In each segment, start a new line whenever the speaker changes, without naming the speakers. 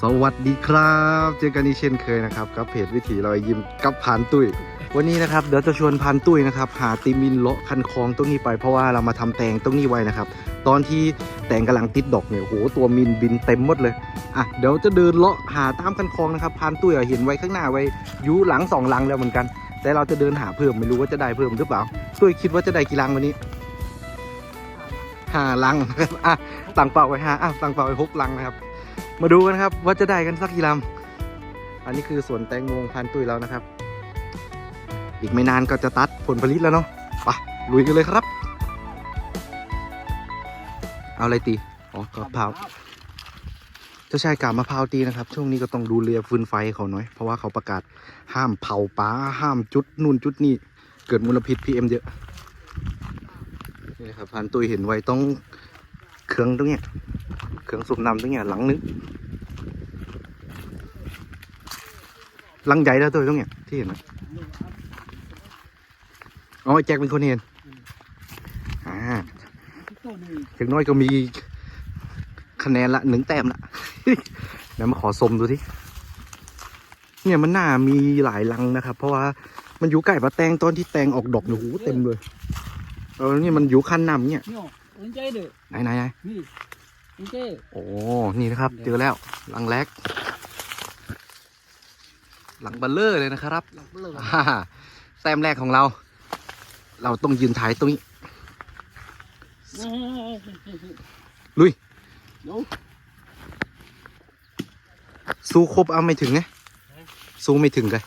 สวัสดีครับ เจอกันอีกเช่นเคยนะครับกับเพจวิถีรอยยิ้มกับพานตุ้ย วันนี้นะครับเดี๋ยวจะชวนพานตุ้ยนะครับหาตีมินเลาะคันคลองตรงนี้ไปเพราะว่าเรามาทำแตงตรงนี้ไว้นะครับ ตอนที่แตงกำลังติดดอกเนี่ยโอ้โหตัวมินบินเต็มหมดเลยอะเดี๋ยวจะเดินเลาะหาตามคันคลองนะครับพานตุ้ยเห็นไว้ข้างหน้าไว้อยูหลังสองหลังแล้วเหมือนกัน แต่เราจะเดินหาเพิ่มไม่รู้ว่าจะได้เพิ่มหรือเปล่าตุ้ยคิดว่าจะได้กี่ลังวันนี้ห้าลังนะครับอะตั้งเป้าไว้ห้าอะตั้งเป้าไว้หกลังนะครับ มาดูกันครับว่าจะได้กันสักกี่ลำอันนี้คือสวนแตงโมพันตุยแล้วนะครับ อีกไม่นานก็จะตัดผลผลิตแล้วเนาะไปลุยกันเลยครับ เอาอะไรตีอ๋อกะเพราเจ้าชายกาบมะพร้าวตีนะครับ ช่วงนี้ก็ต้องดูเรือฟืนไฟเขาหน่อย เพราะว่าเขาประกาศห้ามเผาป่าห้ามจุดนู่นจุดนี่เกิดมลพิษ PM เอ็มเยอะนี่นะครับพันตุยเห็นไว้ต้องเครื่องตรงเนี้ย เครื่องสูบน้ำตรงเนี้ยหลังนึงหลังใหญ่แล้วตัวตรงเนี้ยที่เห็นไหมอ๋อไอ้แจ็คเป็นคนเห็นอ่าอย่างน้อยก็มีคะแนนละหนึ่งแต้มละเดี๋ยวมาขอสมดูทีเนี่ยมันน่ามีหลายลังนะครับ เพราะว่ามันอยู่ใกล้ปะแตงตอนที่แตงออกดอกเนี่ยโอ้โหเต็มเลย เออนี่มันอยู่ขั้นน้ำเนี่ย
Nyo, unjay de.
ไหนไหนไหน
Ni. Unjay.
โอ้นี่นะครับ เจอแล้วหลังแรก หลังบัลเลอร์เลยนะครับ
Lak belum.
อ่าแต้มแรกของเรา เราต้องยืนถ่ายตรงนี้ ลุย
Yo.
สู้ครบเอาไม่ถึงไงสู้ไม่ถึงเลย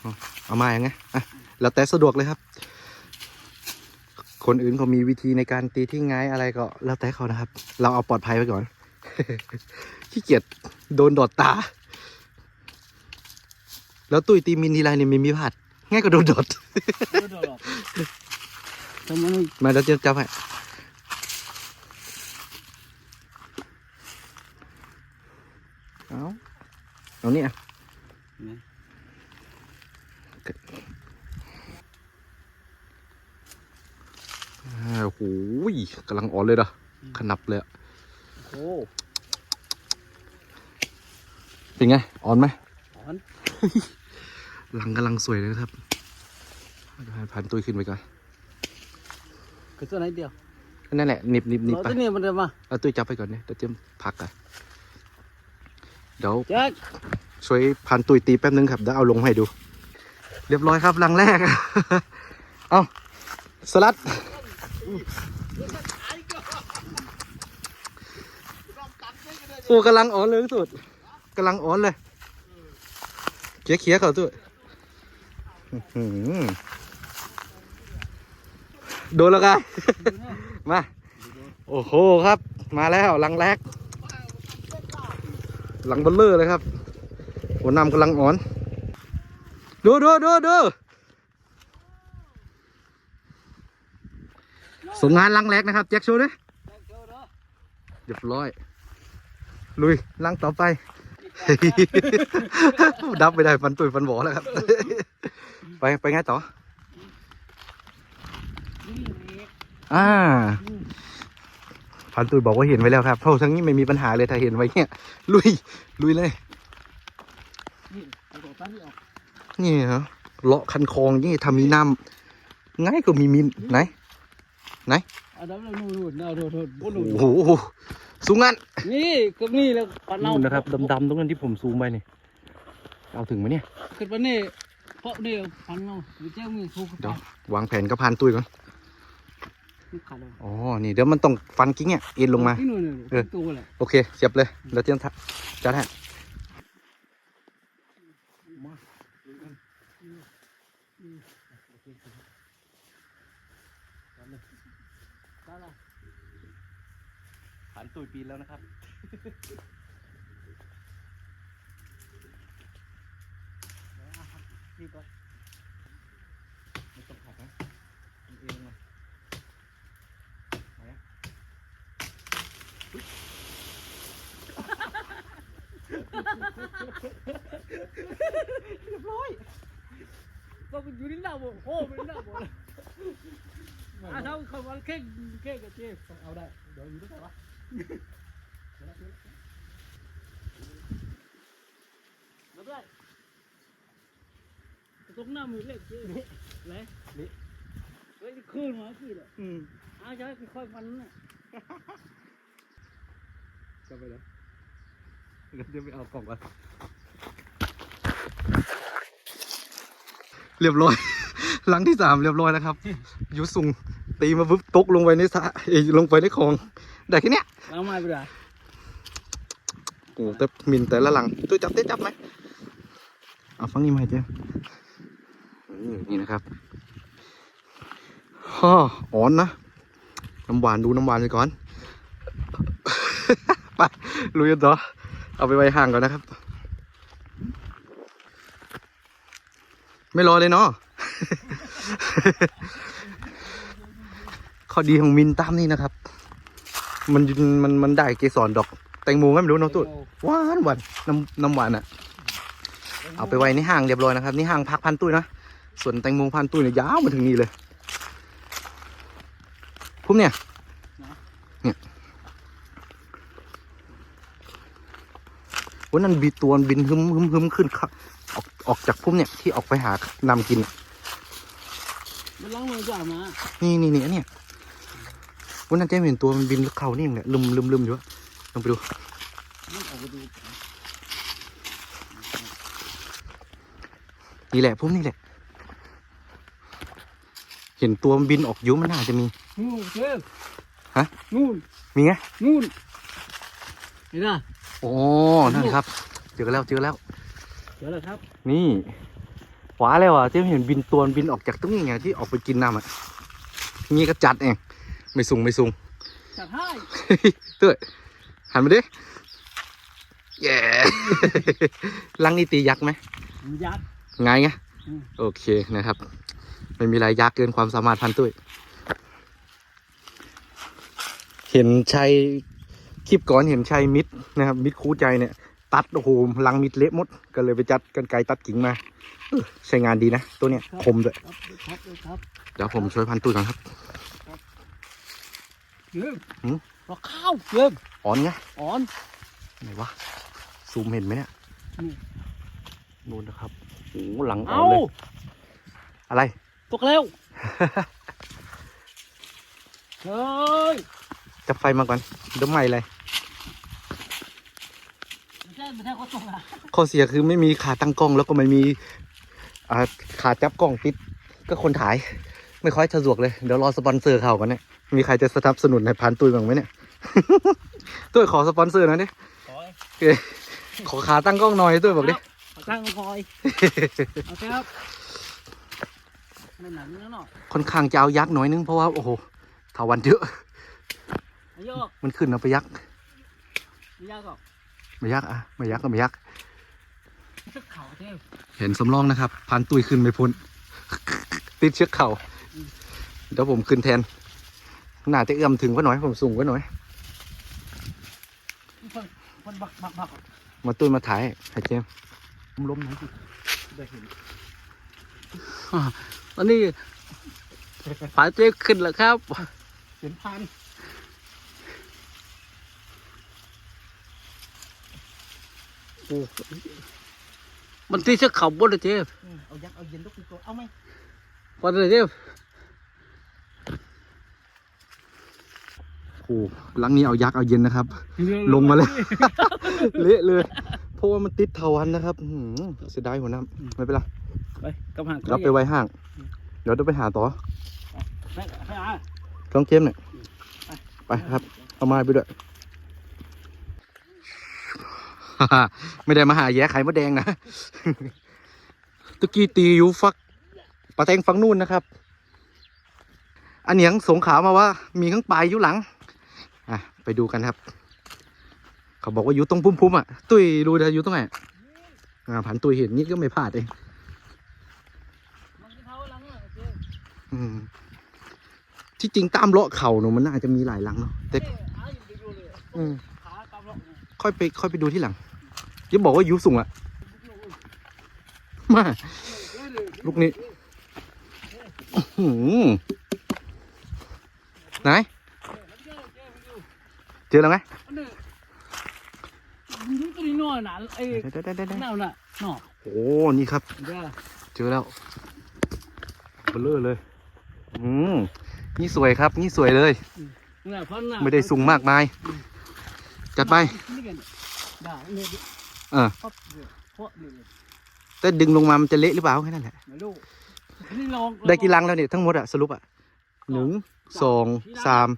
เอาเอามาอย่างไงอะแล้วแต่สะดวกเลยครับ คนอื่นเขามีวิธีในการตีที่ง่ายอะไรก็แล้วแต่เขานะครับ เราเอาปลอดภัยไว้ก่อน ขี้เกียจโดนดอดตา แล้วตุ้ยตีมินทีไรเนี่ยไม่มีพลาดง่ายก็โดนดอดมาเดี๋ยวจะจับให้เอาเอานี่อะ
นี่
อ่าโอ้โหย กำลังอ่อนเลยเด้อขนับเลยอะ
Oh,
เป็นไง อ่อนไหม
on.
หลังกำลังสวยเลยนะครับเดี๋ยวให้พันตุ้ยขึ้นไปก่อน
Ke sana dia.
นั่นแหละหนิบหนิบหนิบ
Lo
ไป
tu ni benda mah.
เอาตุ้ยจับไปก่อนเนี่ยเดี๋ยวเตรียมผักอะเดี๋ยว
Jack.
ช่วยพันตุยตีแป๊บนึงครับเดี๋ยวเอาลงให้ดู เรียบร้อยครับลังแรก เอาสลัด โอ้กำลังอ่อนเลยสุดกำลังอ่อนเลยเคี้ยเคี้ยเขาตัวอื้อหือโดนแล้วกันมา โอ้โหครับ มาแล้วลังแรกหลังเบลเลอร์เลยครับหัวน้ำกำลังอ่อน ดูดูดูดูส่งงานลังแรกนะครับ แจ็คโชว์ด้วยเรียบร้อย ลุยลังต่อไป ดับไม่ได้ฟันตุยฟันบอแล้วครับ ไปไปไงต่อ อ่าพันตุยบอกว่าเห็นไว้แล้วครับเพราะทั้งนี้ไม่มีปัญหาเลยถ้าเห็นไว้เนี่ยลุยลุยเลย
Ni, aku tadi ah.
นี่เหรอเลาะคันคลองนี่ทำมีน้ำง่ายก็มีมินไหน
Ada belum nu nu. Nah, nu nu.
โอ้
Bulu.
โห สูงงั้น
Ni, ke ni lah panau.
นู่นนะครับดำๆตรงนั้นที่ผมซูมไปนี่เอาถึงไหมเนี่ย
Ke ni. Pok dia panau. Dia ni su ke
เดี๋ยว
panau.
วางแผนกับพานตุ้ยก่อน
Ni kalau.
อ๋อ นี่เดี๋ยวมันต้องฟันกิ้งเนี่ยเอ็นลงมา
Ni nu ni.
Eh.
Tu lah.
โอเคเสียบเลยแล้วเตรียมทัจัดให้ผ่ ขันตุยปีนแล้วนะครับ นี่ก็ไม่ต้องขัดนะมันเองมาไหนอะ
เรียบร้อยก็อยู่นี่หน้าบ่โอ้ไม่หน้าบ่อ
ะเร
าเขามาเค่งเข่งกับเจ๊
เอาได้ เดี๋ยวอยู่ด้วยกันวะ ด
้วยตรงหน้ามือเล็กเจ๊เลยนี่เฮ้ยขึ้นมาขี้เลย
อืม
อาจะไปค่อยมันน่ะ
จะไปแล้วเดี๋ยวไปเอากล่องก่อนเรียบร้อย หลังที่สามเรียบร้อยแล้วครับ ยุสุงตีมาปุ๊บตกลงไปในสระลงไปในคลอง ได้แค่เนี้ย
เราไม่ไปได้
โอ้แต่มินแต่ละหลังตัวจับเต้จับไหมเอาฟังนี้มาให้เจ้อืมนี่นะครับฮ่ออ่อนนะน้ำหวานดูน้ำหวานไปก่อน ไปลุยกันต่อเอาไปไว้ห่างก่อนนะครับ ไม่รอเลยเนาะ ข้อดีของมินตามนี่นะครับ มันมันมันได้เกสรดอก แตงโมไหมไม่รู้เน้องตุ๊ดหวานหวานน้ำน้ำหวานอะ เอาไปไว้ในห้างเรียบร้อยนะครับนี่ห้างพักพันตุ้ยนะส่วนแตงโมพันตุ้ยเนี่ยยาวมาถึงนี่เลยพุ่มเนี่ยเนี่ยวันนั้นบีตัวมันบินหึมหึมหึมขึ้นเขาออกออกจากพุ่มเนี่ยที่ออกไปหานำกิน
มันล้างมือจ่ามา
นี่นี่นี่อันเนี่ย วันนั้นเจ๊เห็นตัวมันบินแล้วเขานี่เองเนี่ยลืมลืมลืมอยู่อะลองไปดู
มันออกไปดู
นี่แหละพุ่มนี่แหละ เห็นตัวมันบินออกอยุมันน่าจะมี
นู่นเจ๊
ฮะ
นู่น
มีไง
นู่นเห็นไหม
โอ้นั่นครับ เจอแล้วเจอแล้ว
เดี๋ยวเลยครับ
นี่หวาแล้วอะเจ๊เห็นบินตัวมันบินออกจากตรงนี้ไงที่ออกไปกินน้ำอะนี่ก็จัดเอง ไม่สูงไม่สูง
จัดให้
เต้ยหันมาดิเย้ลังนี่ตียักษ์ไหม
มันยัด
ไงไง
อืม
โอเคนะครับ ไม่มีอะไรยากเกินความสามารถพันตุ้ยเห็นชัยคลิปก่อนเห็นชัยมิดนะครับ มิดคู่ใจเนี่ย ตัดโอ้โหลังมิดเละหมดก็เลยไปจัดกันไกรตัดกิ่งมาเออใช้งานดีนะ ตัวเนี้ยคมด้วย
ครับครับครับ
เดี๋ยวผมช่วยพันตุ้ยก่อนครับ
เยี่ยม
หืม
รอข้าวเยี่ยม
อ่อนไง
อ่อน
ไหนวะซูมเห็นไหมเนี่ย
นี่
นู่นนะครับโอ้โหหลังอ่อ
เอา
นเลยอะไร
ตกแล้วเฮ้ย
จับไฟมาก่อนเดี๋ยวไหม้เลย
ไม่ใช่ไม่ใช่ก็ตกอะ
ข้อเสียคือไม่มีขาตั้งกล้องแล้วก็ไม่มีอ่าขาจับกล้องติดก็คนถ่าย ไม่ค่อยสะดวกเลย เดี๋ยวรอสปอนเซอร์เขากันเนี่ย มีใครจะสนับสนุนในพันตุ้ยบ้างไหมเนี่ย ตุ้ยขอสปอนเซอร์หน่อยดิ
ขอย
ขอขาตั้งกล้องหน่อยตุ้ยบอกดิ
ขอตั้งคอยโอเคครับไม่หนักนี่แล้วเนาะ
ค่อนข้างจะเอายักษ์หน่อยนึงเพราะว่าโอ้โหถาวันเยอะ
ไอ้โยก
มันขึ้นเอาไปยักษ์
ไม่ยากหรอก
ไม่ยักษ์อะไม่ยักษ์ก็ไม่ยักษ์
สักเข่าเท่
เห็นสำรองนะครับพันตุ้ยขึ้นไม่พ้นติดเชือกเข่าเดี๋ยวผมขึ้นแทน น่าจะเอื้อมถึงกว่าหน่อยผมสูงกว่าหน่อย
คนคนบักบักบัก
มาตุ้ยมาถ่ายให้เจมส์ล้มๆหน่อยสิได้เห็น
ตอนนี้ฝาเจ๊ขึ้นแล้วครับ
เห็นพัน
โอ้มันตีเชือกเข่าบนเลยเจ๊
เอายักษ์เอาเย็นทุกตัวเอาไหม
พอเลยเจ๊
โอ้หลังนี้เอายักษ์เอาเย็นนะครับ ลงมาเลย เละเลย เพราะว่ามันติดเถาวันนะครับอื้อหือเสียดายหัวน้ำไม่เป็นไร
ไปกำหัง
เราไปไว้ห้าง เดี๋ยวเดี๋ยวไปหาต่อ
ไปไปอะ
กล้องเกมเนี่ยไปครับ เอาไม้ไปด้วย ไม่ได้มาหาแย่ไข่มดแดงนะตะกี้ตีอยู่ฟักปลาแตงฟังนู่นนะครับ อันเหนียงสงขลามาว่า มีข้างปลายอยู่หลังอะ ไปดูกันครับ เขาบอกว่าอยู่ตรงพุ่มๆอะ ตุ้ยรู้นะอยู่ตรงไหนอ่าผันตุ้ยเห็นนี่ก็ไม่พลาดเอง
มันเท้าหลังอะเจ๊
อืมที่จริงตามเลาะเขาเนอะมันน่าจะมีหลายหลังเนาะแต่
เจ๊หาอยู่ไปอยู่เลย
อืม
ขาตามหลอก
ค่อยไปค่อยไปดูที่หลังอย่าบอกว่ายุสูงอะมาลูกนี้อื้อหือไหน เจอแล้วไหม
อันนี้มันตัวนี้น้อยนะไอ้
เดี๋ยวเดี๋ยวเดี๋ยวเดี๋ยว
นั่นน่ะเนาะ
โอ้นี่ครับ
เดี๋ยว
เเจอแล้วเบลเลอร์เลย อืมนี่สวยครับ นี่สวยเลย
เนี่ยพันน่ะ
ไม่ได้สูงมากมาย จัดไป
นี่กันด่าเนี่ยดิ
เออ
ปั๊บเนี่ยเพราะเนี่ย
แต่ดึงลงมามันจะเละหรือเปล่าแค่นั้นแหละ
ไม่รู้นี่ลอง
ได้กี่ลังแล้วเนี่ยทั้งหมดอะสรุปอะหนึ่งสองสาม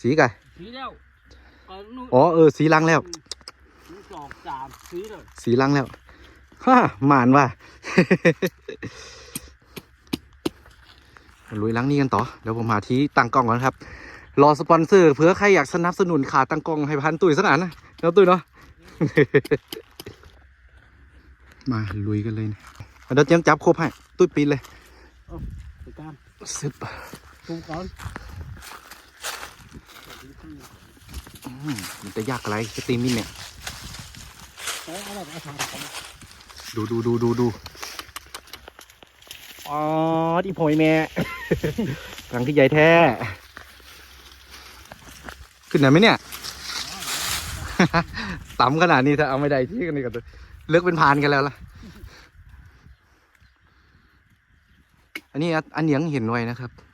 สีลังอะ
สีไก่
สีแล้วก็นู่น
อ๋อเออสีลังแล้ว
หนึ่งสองสามสีเลย
สีลังแล้วฮ่าหมานว่ะลุยลังนี้กันต่อเดี๋ยวผมหาที่ตั้งกล้องก่อนครับ รอสปอนเซอร์เผื่อใครอยากสนับสนุนขาตั้งกล้องให้พันตุ้ยสักอันนะแล้วตุ้ยเนาะมาลุยกันเลยนะเดี๋ยวเตรียมจับครบให้ตุ้ยปีนเลย
ไปตาม
ซึบ
ตูก่อน
อื มมันจะยากอะไรสตรีมมิ่งเนี่ย
เอาอะไรไปทำกัน
ดูดูดูดูดูอ๋อที่พอยแม่รังที่ใหญ่แท้ ขึ้นไหนไหมเนี่ยต่ำขนาดนี้ถ้าเอาไม่ได้ที่กันนี่ก็เลิกเป็นพานกันแล้วล่ะ อันนี้อันอันเหนียงเห็นไว้นะครับข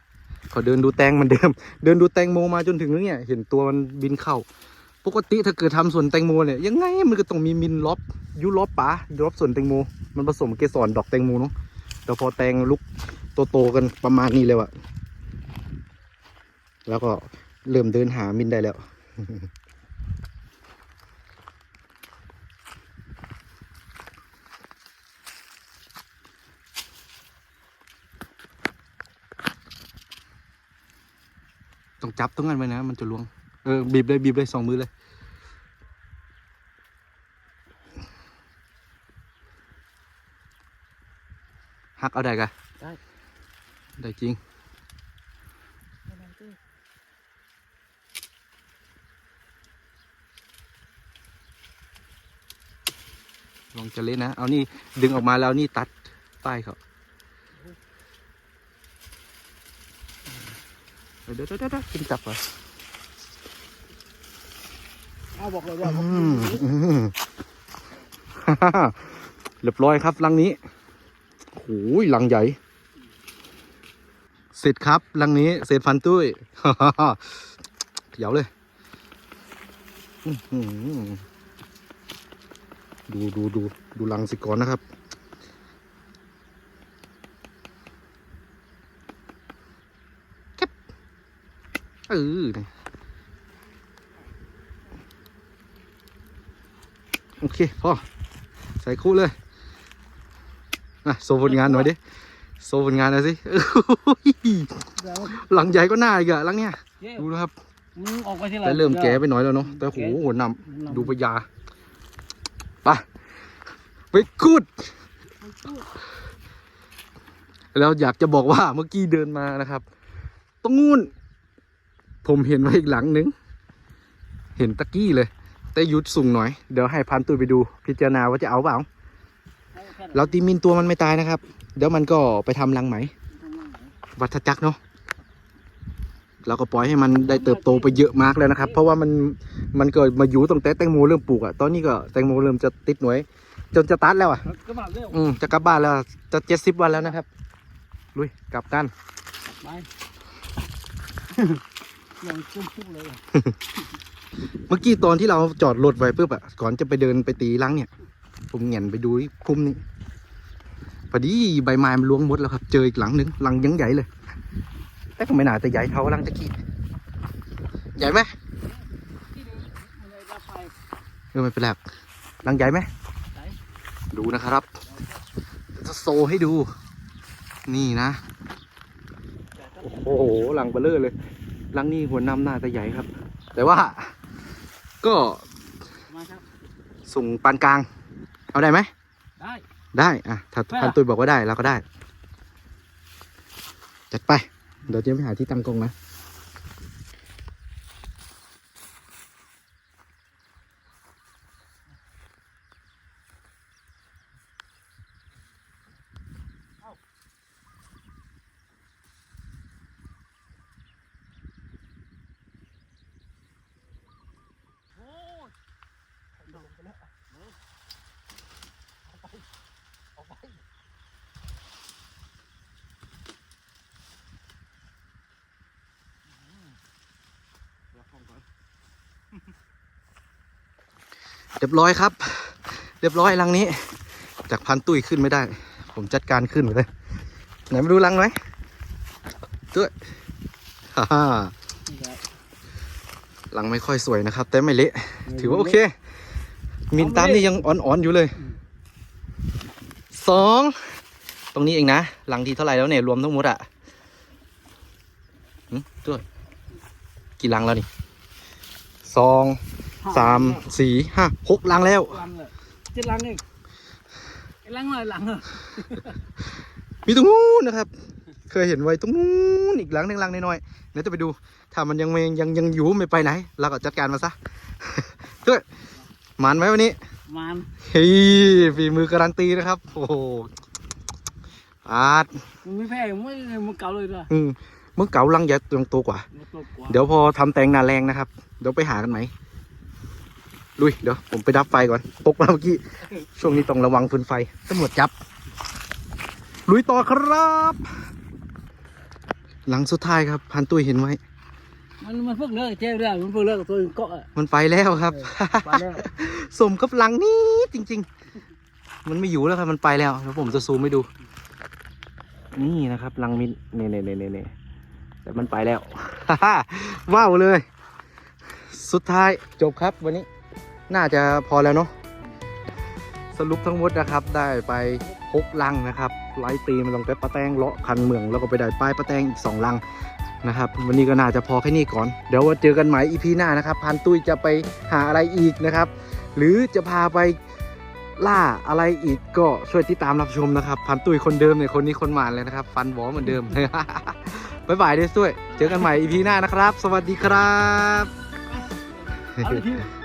อเดินดูแตงเหมันเดิม เดินดูแตงโมมาจนถึงเนี่ยเห็นตัวมันบินเข้า ปกติถ้าเกิดทำสวนแตงโมเนี่ยยังไงมันก็ต้องมีมินล็อบยูล็อบปะยูล็อบสวนแตงโม มันผสมเกสรดอกแตงโมเนาะเดี๋ยวพอแตงลุกโตๆกันประมาณนี้เลยอะแล้วก็เริ่มเดินหามินได้แล้ว ต้องจับตรงนั้นไว้นะ มันจะล้วง เออ บีบเลยบีบเลยสองมือเลย หักเอาได้กะ
ได้
ได้จริงลองจะเล่นนะ เอานี่ดึงออกมาแล้วนี่ตัดป้ายเขา เดี๋ยวเดี๋ยวเดี๋ยวเดี๋ยวขึ้นจับเหรอ
เอาบอกเลยว่า
อืมอืมเรียบร้อยครับลังนี้โอ้ยลังใหญ่ เสร็จครับลังนี้ เสร็จพันตุ้ยเดี๋ยวเลยอื้อหือดูดูดูดูลังสิก่อนนะครับ เก็บเออนี่โอเคพอใส่คู่เลยนะโซผลงานหน่อยดิโซผลงานหน่อยสิ
เดี๋ยว
หลังใหญ่ก็น่าอีกอะหลังเนี้ย
เย้
ดูนะครับ
มึงออกไปทีไร
แต่เริ่มแก่ไปหน่อยแล้วเนาะแต่โหหัวนำดูปยาไปไปกูดแล้วอยากจะบอกว่าเมื่อกี้เดินมานะครับ ตรงนู้น ผมเห็นไว้อีกหลังนึง เห็นตะกี้เลย แต่หยุดสูงหน่อย เดี๋ยวให้พันตุยไปดู พิจารณาว่าจะเอาเปล่า เราตีมินตัวมันไม่ตายนะครับ เดี๋ยวมันก็ไปทำรังไหม วัฏจักรเนาะ เราก็ปล่อยให้มันได้เติบโตไปเยอะมากแล้วนะครับ เพราะว่ามันมันเกิดมาอยู่ตั้งแต่แตงโมเริ่มปลูกอะตอนนี้ก็แตงโมเริ่มจะติดหน่วย จนจะตัดแล้วอะ
ก็มาเร็ว
อืมจะกลับบ้านแล้ว จะเจ็ดสิบวันแล้วนะครับ ลุยกลับกัน
ไปลองจุ้มจุ้มเลย
เมื่อกี้ตอนที่เราจอดรถไว้ปุ๊บอะก่อนจะไปเดินไปตีลังเนี่ย ผมเหงียนไปดูที่พุ่มนี้พอดีใบไม้มันล้วงหมดแล้วครับ เจออีกหลังหนึ่งหลังยังใหญ่เลย แต่ก็ไม่น่าจะใหญ่เท่าหลังตะกี้ใหญ่ไหม
นี่อะไรรับไป
เออไม่เป็นไรหรอกหลังใหญ่ไหมดูนะครับจะโซให้ดู นี่นะ โอ้โหหลังเบลเลอร์เลย ลังนี้หัวนำหน้าจะใหญ่ครับ แต่ว่าก็
มาครับ
ส่งปานกลาง เอาได้ไหม
ได้
ได้อะถ้า
ได้
พันตุยบอกว่าได้เราก็ได้ จัดไป เดี๋ยวเตรียมไปหาที่ตั้งกล้องนะ เรียบร้อยครับ เรียบร้อยลังนี้ จากพันตุ้ยขึ้นไม่ได้ ผมจัดการขึ้นไปเลยไหนมาดูลังไหมด้วยฮ่าฮ่าลังไม่ค่อยสวยนะครับ แต่ไม่เละถือว่าโอเค มินตามนี่ยังอ่อนๆอยู่เลยสองตรงนี้เองนะหลังที่เท่าไหร่แล้วเนี่ยรวมทั้งหมดอะหึตัวกี่ลังแล้วนี่ สองสามสี่ห้าหกหลังแล้ว
ลังเลยเจ็ดลังเองไอ้ลังหน่อยลังเหรอ
มีตรงนู้นนะครับ เคยเห็นไว้ตรงนู้นอีกหลังหนึ่งหลังน้อยๆเดี๋ยวจะไปดู ถ้ามันยังไม่ยังยังอยู่ไม่ไปไหนเราก็จัดการมันซะด้วยมันไหมวันนี้
มัน
เฮ้ยฝีมือการันตีนะครับ โอ้โหอาด
มันไม่แพ้ไม่มันเก่าเลยด้วย
อืมมึงเก๋าลังใหญ่ตรงตัวกว่า
มันตัวกว่า
เดี๋ยวพอทำแตงนาแรงนะครับ เดี๋ยวไปหากันไหมลุยเดี๋ยวผมไปดับไฟก่อนตกมาเมื่อกี้ ช่วงนี้ต้องระวังฟืนไฟตำรวจจับ ลุยต่อครับ หลังสุดท้ายครับ พันตุ้ยเห็นไว้
มันมันเพิ่งเลิกเจ๊เรื่องมันเพิ่งเลิกกับตัวเกาะอะ
มันไปแล้วครับ
ไปแล้ว
สมกับหลังนี้จริง ๆ มันไม่อยู่แล้วครับมันไปแล้วแล้วผมจะซูมให้ดู นี่นะครับหลังมินเน่เน่เน่เน่เน่แต่มันไปแล้วว้าวเลย สุดท้ายจบครับวันนี้น่าจะพอแล้วเนาะสรุปทั้งหมดนะครับได้ไปหกลังนะครับไล่ตีมันลงแต่ปะแตงเลาะคันเมืองแล้วก็ไปได้ป้ายปะแตงอีกสองลังนะครับ วันนี้ก็น่าจะพอแค่นี้ก่อน เดี๋ยวว่าเจอกันใหม่อีพีหน้านะครับพันตุ้ยจะไปหาอะไรอีกนะครับ หรือจะพาไปล่าอะไรอีกก็ช่วยติดตามรับชมนะครับ พันตุ้ยคนเดิมเนี่ยคนนี้คนหมานเลยนะครับ ฟันหวอเหมือนเดิมบ๊ายบายด้วยด้วยเจอกันใหม่อีพีหน้านะครับ สวัสดีครับ
I'm here.